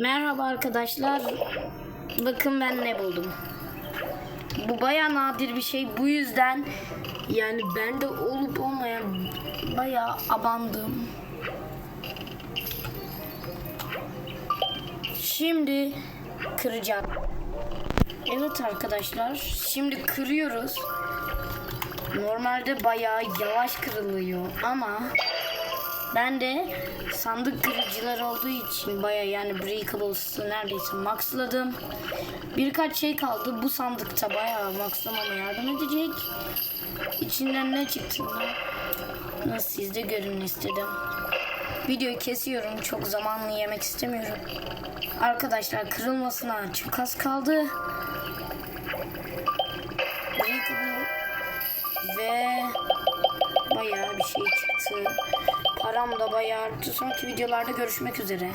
Merhaba arkadaşlar. Bakın ben ne buldum. Bu baya nadir bir şey. Bu yüzden yani bende olup olmayan baya abandım. Şimdi kıracağım. Evet arkadaşlar. Şimdi kırıyoruz. Normalde bayağı yavaş kırılıyor ama ben de sandık kırıcılar olduğu için baya yani Breakables'ı neredeyse maxladım. Birkaç şey kaldı. Bu sandıkta bayağı maxlamama yardım edecek. İçinden ne çıktığını siz de görün istedim. Videoyu kesiyorum. Çok zamanlı yemek istemiyorum. Arkadaşlar kırılmasına çok az kaldı. Breakable ve bayağı bir şey çıktı. Param da bayağı arttı. Sonraki videolarda görüşmek üzere.